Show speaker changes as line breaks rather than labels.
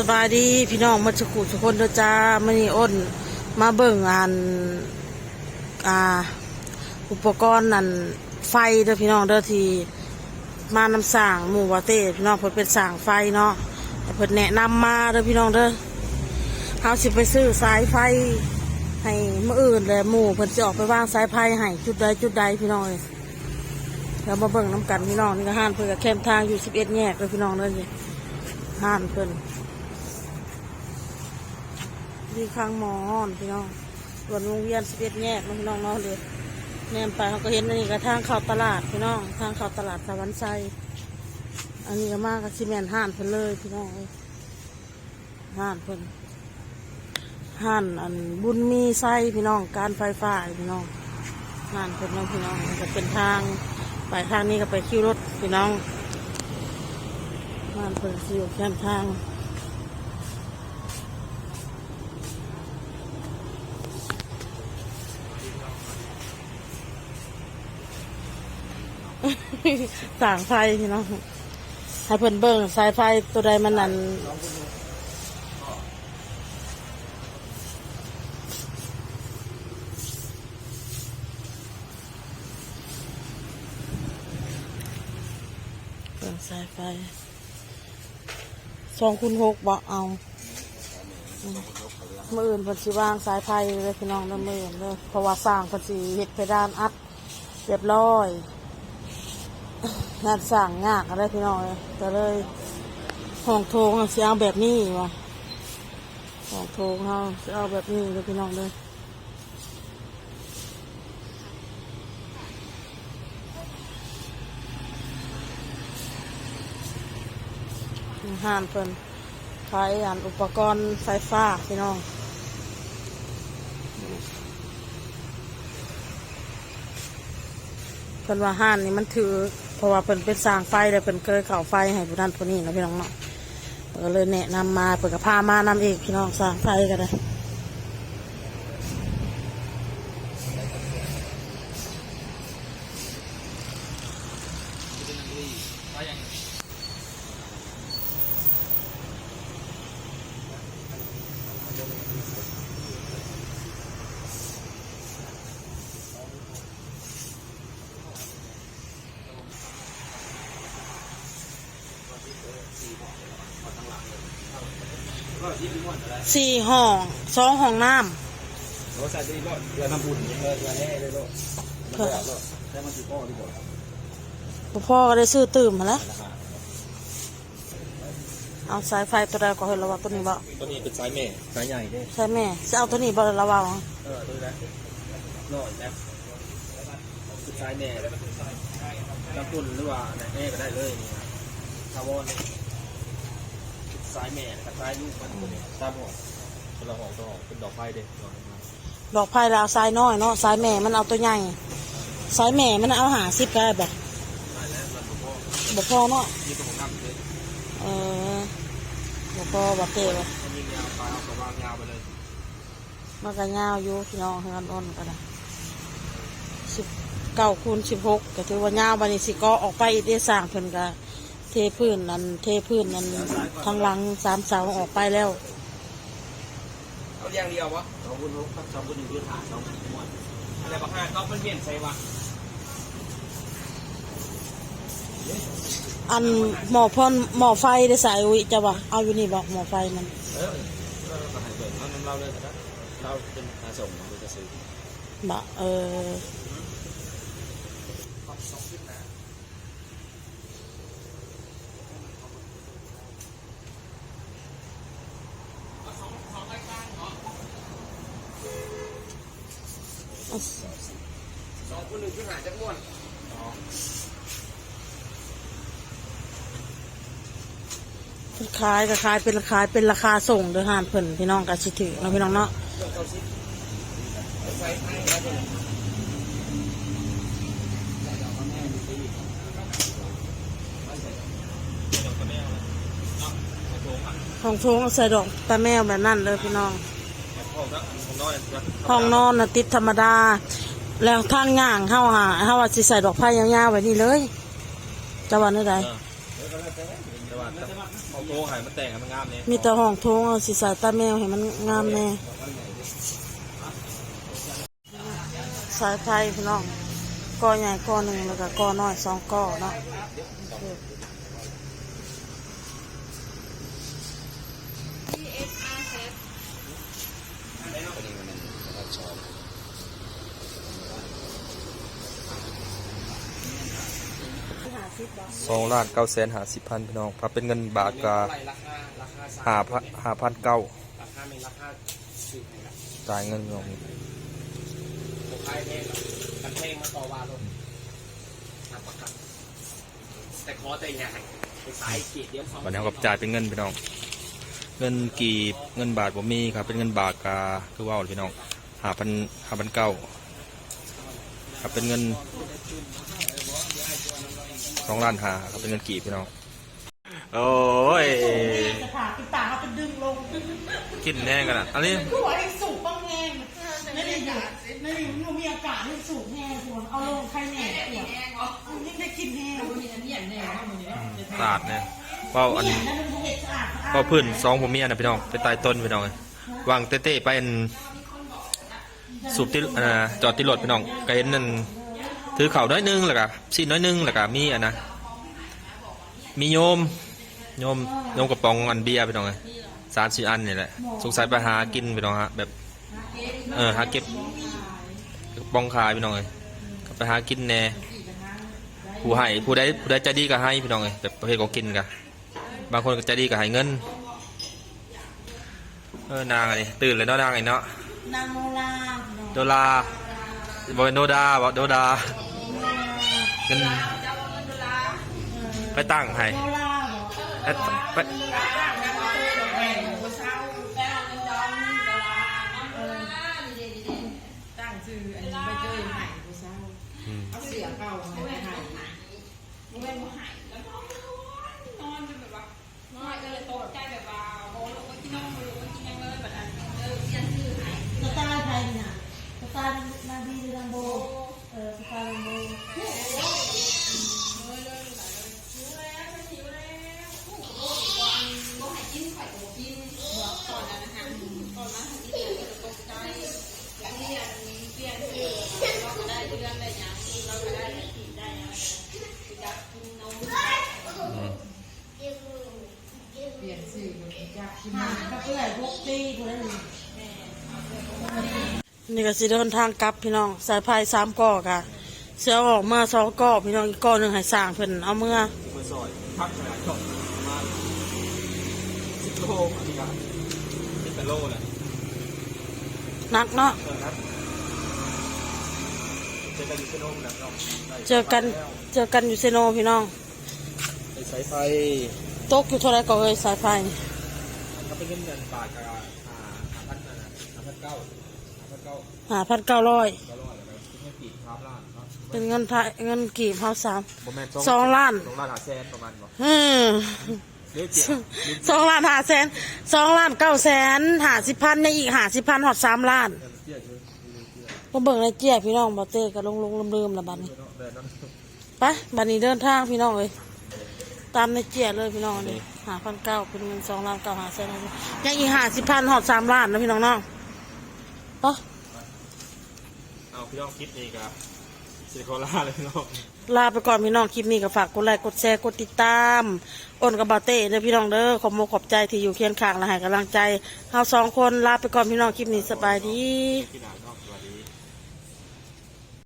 สบายดีพี่น้องมาสกุทุกคนเด้อจ้ามื่อนี้อ้นมาเบิ่งอันอ่าอุปกรณ์นั่นไฟเด้อพี่น้องเด้อที่มานำสร้างหมู่วาเต้พี่น้องเพิ่นเป็นสร้างไฟเนาะเพิ่นแนะนำมาเด้อพี่น้องเด้อเฮาสิไปซื้อสายไฟให้มื้ออื่นเลยหมู่เพิ่นสิออกไปวางสายไฟให้จุดใดจุดใดพี่น้องเอ้ยเรามาเบิ่งน้ำกันพี่น้องนี่ก็ห้านเพิ่นก็แคมทางอยู่11แยกเลยพี่น้องเด้อนี่ห้านเพิ่น ดีข้างมอนพี่น้องส่วนวงเวียนสิบเอ็ดแยกเนาะพี่น้องเนาะเลยแนมไปเขาก็เห็นอันนี้ก็ทางเข้าตลาดพี่น้องทางเข้าตลาดสวรรค์ไซอันนี้ก็มากกับซีเมนห้านเพิ่นเลยพี่น้องห้านเพิ่นห้านอันบุญมีไส้พี่น้องการไฟฟ้าพี่น้องห้านเพิ่นเนาะพี่น้องมันก็เป็นทางไปทางนี้ก็ไปคิวรถพี่น้องบ้านเปิดสิอยู่แคมทาง ต่างไฟพี่น้องให้เพิ่นเบิ่งสายไฟตัวใดมันนั่นเบิ่งสายไฟสองคูณหกบ่เอาอืมมื่ออื่นเพิ่นสิวางสายไฟเลยพี่น้องเด้อมื่ออื่นเด้อเพราะว่าสร้างเพิ่นสิเฮ็ดเพดานอัดเรียบร้อย งานสั่งงากอะไรพี่น้องเลยก็เลยห้องโถงเอาสิเอาแบบนี้วะห้องโถงเขาสิเอาแบบนี้เลยพี่น้องเลยห้านเพิ่นขายอันอุปกรณ์ไฟฟ้าพี่น้อง พิ่นว่าห้านนี่มันถือเพราะว่าเพิ่นเป็นสร้างไฟเลยเพิ่นเคยเข่าไฟให้ผู้นั้นผู้นี้นะพี่น้องเนาะเพิ่นก็เลยแนะนำมาเพิ่นก็พามานำเองพี่น้องสร้างไฟก็ได้ สี่ห้องสองห้องน้
รถใส่ดีรถเรือน้ำบุญเรือเรือแน่เลยรถมันเรือรถแต่มันสิพ่อดีกว่าำ
พ่อก็ได้ซื้อตื่มมาแล้วเอาสายไฟตัวใดก็เห็นแล้วว่าตัวนี้บ่
ตัวนี้เป็นสายเมย์สายใหญ่เด้
ใช่แม่จะเอาตัวนี้บ่ระวัง
เออตัวนี้รอดนะคือสายเมย์น้ำบุญหรือว่าแน่ก็ได้เลยนี่นะคาร์บอน สายเมย์กับสายลูกมันตัวนี้ตามหัวเป็นละหอกตัวหอกเป็นดอกไฟเด้
ดอกไผ่แล้วเอาสายน้อยเนาะสายแม่มันเอาตัวใหญ่สายแม่มันเอาหาสิบก็ได้บ่บ่พอเนาะ
นี่ตัวของน้ำเลย
เออบ่พอบ่เตะบ่
มันยิงยาวไปเอากระวางยาวไปเลย
มันก็ยาวอยู่พี่น้องเฮือนอ้นก็ได้สิบเก้าคูณสิบหกก็ถือว่ายาวบัดนี้สิก็ออกไปอีกได้สร้างเพิ่นก็ เทพื้นนั่นเทพื้นนั่นทางหลังสามเสาออกไปแล้ว
เอาอย่างเดียววะสองบุญครับสองบุญอยู่ที่ฐานสองบุญม้วนอะไรบ้างฮะก็มันเปลี่ยนใส่วะ
อันหมอพ่นหมอไฟได้สายอุ้ยจะว่าเอาอยู่นี่บอกหมอไฟมัน
เออเราก็ให้เปิดเราเราเลยนะเราเป็นอาส่งเราจะซื้อ
บ่เออ
สองคนหนึ่งขึ้นหาจักม้วน
ขายก็ขายเป็นราคาเป็นราคาส่งโดยหานเพิ่นพี่น้องก็สิถือเนาะพี่น้องเนาะของโถงใส่ดอกตาแมวแบบนั้นเลยพี่น้อง
ห้องนะห้องนอน
ห้องนอนน่ะติดธรรมดา แล้วทางย่างเฮาหาเฮาว่าสิใส่ดอกไผ่ยาวๆไว้นี่เลยจะว่าได้ใด
แต่ว่าเอาโค้งให้มันแต่งให้มันงามเนี่ย
มีแต่ห้องโถงเอาสิใส่ตาแมวให้มันงามแน่สายไฟพี่น้องก้อใหญ่ก้อหนึ่งแล้วก็ก้อน้อยสองก้อเนาะ
สองล้านเก้าแสนหาสิบพันพี่น้องถ้าเป็นเงินบาทก็
ราคาราคาสาม
หาพันหาพันเก้า
ราคาเป็นราคาสิบนี่แหละ
จ่ายเงินพี่น้อง
ผมขายเพลงกันเพลงมาต่อว่าลงนับประกันแต่ขอแต่งานไปสายขีดเดียวสอง
วันนี้เราก็จ่ายเป็นเงินพี่น้อง เงินกีบเงินบาทผมมีครับ เป็นเงินบาทกาคือว่าพี่น้องหาพันหาพันเก้าครับเป็นเงินส องล้านหาครับเป็นเงินกีบพี่น้อง โอ้ย
จะผ่าปิดตาเขาเป็นดึงลง
กินแน่กันอะอันนี้
คือว่าไอ้สูบบ้างแห้งไม่ได้อยู่ไม่ได้อยู่มีอากาศให้สูบแห้งหัวเอาลงใครแห้งหัวเอานี่ได้กินแห้ง
สะอาดเนี่ยเป้าอัน
แล้วมันเห็ดสะอาดสะอาด
เป้าพื้นสองผมเมียนะพี่น้องไปตายต้นพี่น้องวางเต้ๆไปอันสูบที่อ่าจอดที่รถพี่น้องก็เห็นนั่น ถือเข่าวน้อยหนึงแล้วก็ซีนน้อยหนึงแล้วก็มีอันนะมีโยมโยมโยมกระป๋องอันเบียร์พี่น้องสามสี่อันนี่แหละสงสัยไปหากินพี่น้องฮะแบบ เออหาเก็บกระป๋องขายพี่น้องเลยก็ไปหากินแน่ผู้ให้ผู้ใดผู้ใดใจดีก็ให้พี่น้องเลยแบบประเภทของกินกันบางคนก็ใจดีก็ให้เงินเออนางอะไรตื่นเลยเนาะนางไอ้เนาะ
นางโมลา
โดลาบอยโนดาบอโดดา เงินไปตั้งให้
โมลาเหรอ
เอ๊ะไปอืม
สไตล์ไทยเนี่ยสไตล์นาดีลัมโบเออสไตล์ลัมโบ
อืม
หาก็เพื่อพวกตีค นนั้นนี่ก็สิเดินทางกลับพี่น้องสายพายสามก่อกะเสือออกมาสองก่อพี่น้องอีกก่อหนึ่งให้สร้างเพิ่นเอาเมื่อ
มาซอยพักขนาดก่อนประมาณสิบโลอันนี้ครับสิบแปดโลแหละ
นักเนาะ
เออครับเจอกันอยู่ที่โน่นนะน้องได้
เจอกันเจอกันอยู่เซโนพี่น้อง
ไปสายไฟ
ตกอยู่เท่าไรก็เอ้ยสายไฟนี่
ถ้า เป็นเงินเงินบาทกับอ่าห้าพันนะห้าพันเก้าห้าพันเก้า
หาพันเก้าร้อย
ก็ร้อยแล้วก็ไม่กี่ครับล้านเนาะ
เป็นเงินไทยเงินกีบเฮาสาม
โมเมนต์
สองล้าน
สองล้านหาแสนประมาณบ่
อืม
เรียกเจีย
สองล้านหาแสนสองล้านเก้าแสนหาสิบพันในอีกหาสิบพันหอดสามล้าน
เงินเจียคือเจีย
ก็เบิ่งในเจี๊ยพี่น้องบอเต้ก็ลงลงลืมลืมๆละบัดนี้
เนาะแต่นั้น
ไปบัดนี้เดินทางพี่น้องเลยตามในเจี๊ยเลยพี่น้องเลย หาพันเก้าเป็นเงินสองล้านเก้าหาแสนยังอีกหาสิบพันหอดสามล้านนะพี่น้องเนาะไป
เอาพี่น้องคิดนี่กับซิลิโคล่าเลยพี่น้อง
ลาไปก่อนพี่น้องคลิปนี้ก็ฝากกดไลค์กดแชร์กดติดตามอ้นกับบาเต้เด้อพี่น้องเด้อขอบมขอบใจที่อยู่เคียงข้างและให้กำลังใจเราสองคนลาไปก่อนพี่น้องคลิปนี้สบายดี
พี่หนาเนาะสวัสดี